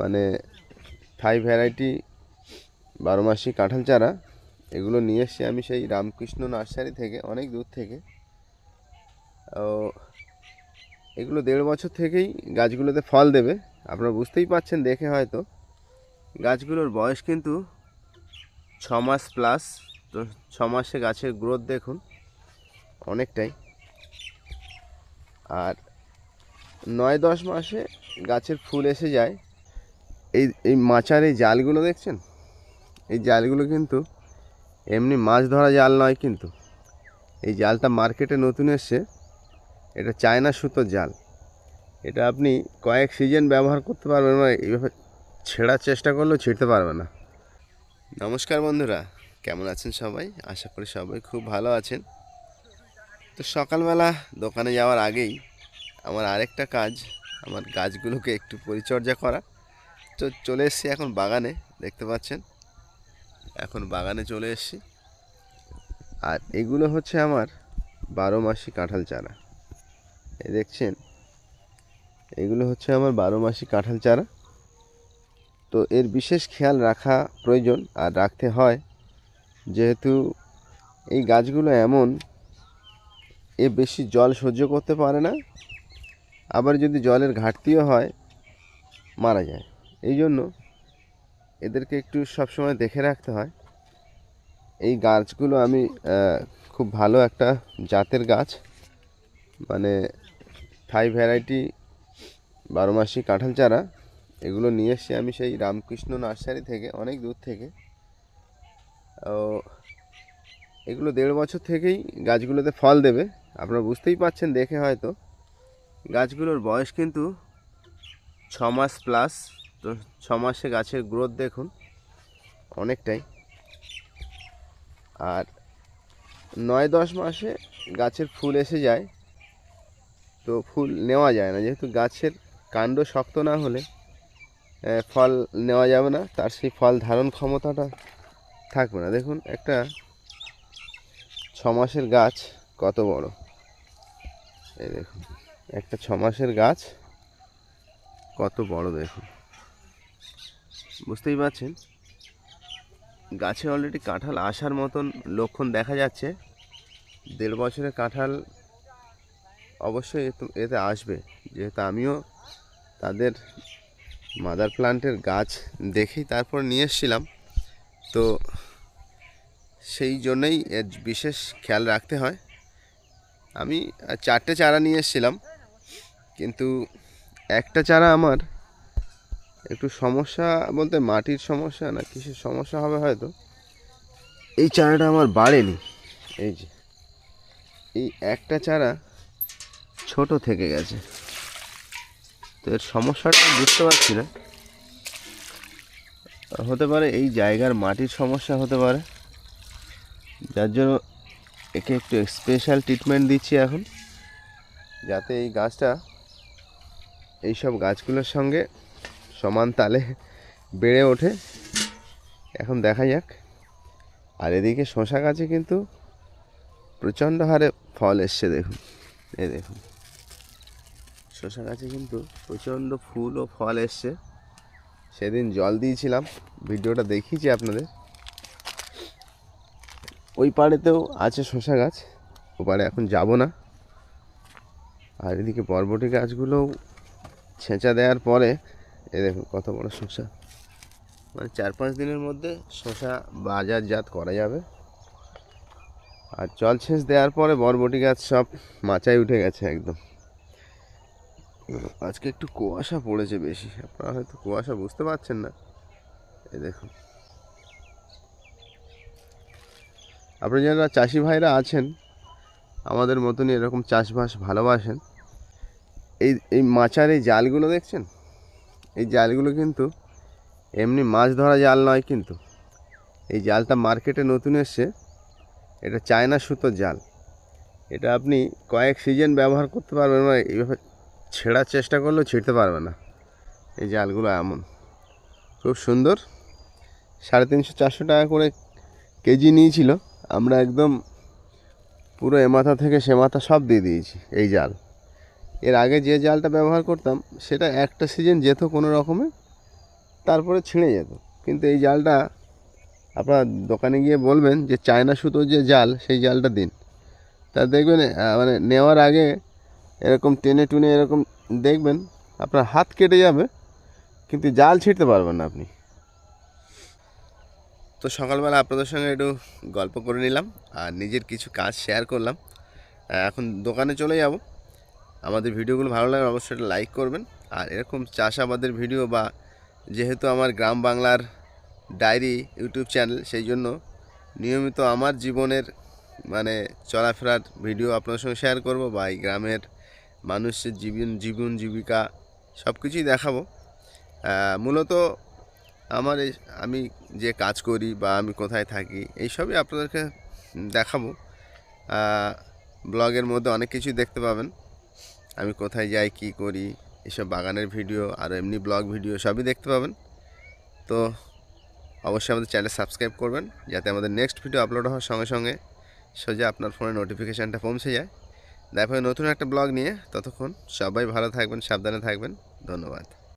মানে থাই ভ্যারাইটি বারো মাসি কাঁঠাল চারা, এগুলো নিয়ে এসে আমি সেই রামকৃষ্ণ নার্সারি থেকে, অনেক দূর থেকে। ও, এগুলো দেড় বছর থেকেই গাছগুলোতে ফল দেবে, আপনারা বুঝতেই পাচ্ছেন দেখে হয়তো। গাছগুলোর বয়স কিন্তু ছ মাস প্লাস তো ছ মাসে গাছের গ্রোথ দেখুন, অনেকটাই। আর নয় দশ মাসে গাছের ফুল এসে যায় এই এই মাচার এই জালগুলো দেখছেন? এই জালগুলো কিন্তু এমনি মাছ ধরা জাল নয় কিন্তু। এই জালটা মার্কেটে নতুন এসছে। এটা চায়না সুতোর জাল। এটা আপনি কয়েক সিজন ব্যবহার করতে পারবেন মানে এইভাবে ছেঁড়ার চেষ্টা করলেও ছিঁড়তে পারবে না। নমস্কার বন্ধুরা, কেমন আছেন সবাই? আশা করি সবাই খুব ভালো আছেন। তো সকালবেলা দোকানে যাওয়ার আগেই আমার আরেকটা কাজ, আমার গাছগুলোকে একটু পরিচর্যা করা। তো চলে এসেছি এখন বাগানে, দেখতে পাচ্ছেন? এখন বাগানে চলে এসেছি। আর এগুলো হচ্ছে আমার বারো মাসি কাঁঠাল চারা। এই দেখছেন? এগুলো হচ্ছে আমার বারো মাসি কাঁঠাল চারা। তো এর বিশেষ খেয়াল রাখা প্রয়োজন আর রাখতে হয়, যেহেতু এই গাছগুলো এমন, এ বেশি জল সহ্য করতে পারে না। আবার যদি জলের ঘাটতিও হয়, মারা যায়। এই জন্য এদেরকে একটু সবসময় দেখে রাখতে হয়। এই গাছগুলো আমি খুব ভালো একটা জাতের গাছ। মানে থাই ভ্যারাইটি বারো মাসি কাঁঠাল চারা, এগুলো নিয়ে এসে আমি সেই রামকৃষ্ণ নার্সারি থেকে, অনেক দূর থেকে। ও, এগুলো দেড় বছর থেকেই গাছগুলোতে ফল দেবে। আপনারা বুঝতেই পাচ্ছেন দেখে হয়তো। গাছগুলোর বয়স কিন্তু ছ মাস প্লাস। তো ছ মাসে গাছের গ্রোথ দেখুন, অনেকটাই। আর নয় দশ মাসে গাছের ফুল এসে যায়, তো ফুল নেওয়া যায় না। যেহেতু গাছের কাণ্ড শক্ত না হলে ফল নেওয়া যাবে না, তার সেই ফল ধারণ ক্ষমতাটা থাকবে না। দেখুন একটা ছ মাসের গাছ কত বড়। এই দেখুন, একটা ছ মাসের গাছ কত বড় দেখুন। বুঝতেই পারছেন। গাছে অলরেডি কাঁঠাল আসার মতন লক্ষণ দেখা যাচ্ছে। দেড় বছরের কাঁঠাল অবশ্যই এতে- এতে আসবে। যেহেতু আমিও তাদের মাদার প্লান্টের গাছ দেখেই তারপর নিয়ে এসেছিলাম। তো সেই জন্যই এর বিশেষ খেয়াল রাখতে হয়। আমি চারটে চারা নিয়ে এসেছিলাম। কিন্তু একটা চারা আমার একটু সমস্যা বলতে মাটির সমস্যা না কিসের সমস্যা হবে হয়তো? এই চারাটা আমার বাড়েনি। এই যে এই একটা চারা ছোট থেকে গেছে। তো এর সমস্যাটা বুঝতে পারছি না। হতে পারে এই জায়গার মাটির সমস্যা হতে পারে। যার জন্য একে একটু স্পেশাল ট্রিটমেন্ট দিচ্ছি এখন। যাতে এই গাছটা এইসব গাছগুলোর সঙ্গে সমান তালে বেড়ে ওঠে। এখন দেখা যাক। আর এদিকে শশা গাছে কিন্তু প্রচণ্ড হারে ফল এসছে, দেখুন। এ দেখুন। শশা গাছে কিন্তু প্রচণ্ড ফুল ও ফল এসছে। সেদিন জল দিয়েছিলাম, ভিডিওটা দেখিয়েছি আপনাদের। ওই পাড়েতেও আছে শশা গাছ, ও পাড়ে এখন যাব না। আর এদিকে বরবটি গাছগুলোও ছেঁচা দেওয়ার পরে এ দেখুন কত বড় শসা। মানে চার পাঁচ দিনের মধ্যে শসা বাজারজাত করা যাবে। আর জল সেচ দেওয়ার পরে বরবটি গাছ সব মাচায় উঠে গেছে একদম। আজকে একটু কুয়াশা পড়েছে বেশি। আপনারা হয়তো কুয়াশা বুঝতে পারছেন না। এই দেখুন। আপনি যারা চাষি ভাইরা আছেন, আমাদের মতনই এরকম চাষবাস ভালোবাসেন। এই এই মাচার এই জালগুলো দেখছেন? এই জালগুলো কিন্তু এমনি মাছ ধরা জাল নয় কিন্তু। এই জালটা মার্কেটে নতুন এসছে। এটা চায়না সুতোর জাল। এটা আপনি কয়েক সিজন ব্যবহার করতে পারবেন মানে এইভাবে ছেঁড়ার চেষ্টা করলেও ছিঁড়তে পারবে না। এই জালগুলো এমন। খুব সুন্দর। সাড়ে তিনশো চারশো টাকা করে কেজি নিয়েছিল। আমরা একদম পুরো এ মাথা থেকে সে মাথা সব দিয়ে দিয়েছি এই জাল। এর আগে যে জালটা ব্যবহার করতাম, সেটা একটা সিজন যেত কোনো রকমে, তারপরে ছিঁড়ে যেত। কিন্তু এই জালটা আপনার দোকানে গিয়ে বলবেন যে চায়না সুতোর যে জাল, সেই জালটা দিন। তা দেখবেন মানে নেওয়ার আগে এরকম টেনে টুনে এরকম দেখবেন, আপনার হাত কেটে যাবে, কিন্তু জাল ছিঁড়তে পারবেন না আপনি। তো সকালবেলা আপনাদের সঙ্গে একটু গল্প করে নিলাম, আর নিজের কিছু কাজ শেয়ার করলাম। এখন দোকানে চলে যাব। আমাদের ভিডিওগুলো ভালো লাগে অবশ্যই একটা লাইক করবেন। আর এরকম চাষাবাদের ভিডিও বা যেহেতু আমার গ্রাম বাংলার ডায়েরি ইউটিউব চ্যানেল, সেই জন্য নিয়মিত আমার জীবনের মানে চলাফেরার ভিডিও আপনার সঙ্গে শেয়ার করব বা এই গ্রামের মানুষের জীবন জীবন, জীবিকা সব কিছুই দেখাবো মূলত আমার এই, আমি যে কাজ করি বা আমি কোথায় থাকি, এইসবই আপনাদেরকে দেখাবো। ব্লগের মধ্যে অনেক কিছুই দেখতে পাবেন। আমি কোথায় যাই, কি করি, এসব বাগানের ভিডিও আর এমনি ব্লগ ভিডিও সবই দেখতে পাবেন। তো অবশ্যই আমাদের চ্যানেল সাবস্ক্রাইব করবেন, যাতে আমাদের নেক্সট ভিডিও আপলোড হওয়ার সঙ্গে সঙ্গে সোজা আপনার ফোনে নোটিফিকেশানটা পৌঁছে যায়। দেখা নতুন একটা ব্লগ নিয়ে, ততক্ষণ সবাই ভালো থাকবেন, সাবধানে থাকবেন। ধন্যবাদ।